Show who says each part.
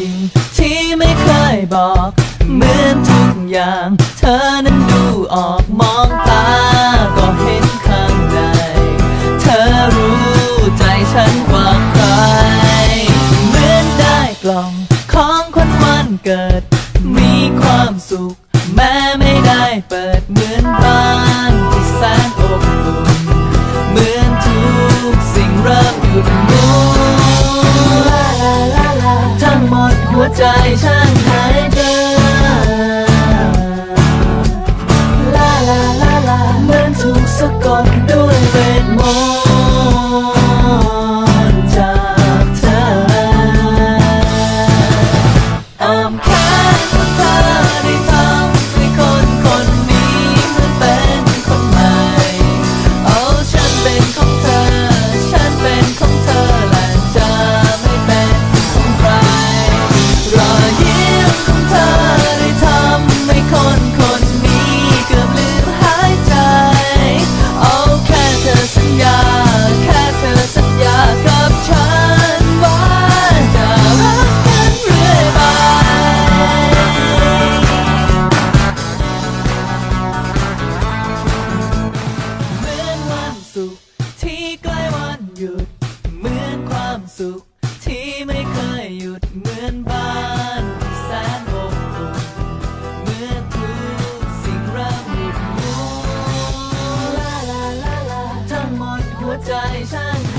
Speaker 1: ิ่งที่ไม่เคยบอก เหมือนทุกอย่าง เธอนั้นดูออกมองตา ก็เห็นข้างใน เธอรู้ใจฉันกว่าใคร เหมือนได้กล่องของคนวันเกิด มีความสุข แม้ไม่ได้เปิดเหมือนบ้านที่แสนอบอุ่นเหมือนทุกสิ่งเริ่มหยุด ใจฉันหายเดินลาลาลาลาเหมือนถูกสะกดด้วยเวทมนต์ สุข ที่ใกล้วันหยุด เหมือนความสุข ที่ไม่เคยหยุดเหมือนบ้านที่แสนอบอุ่นเหมือนทุกสิ่งเริ่มหยุดหมุนลาลาลาลาทั้งหมดหัวใจฉัน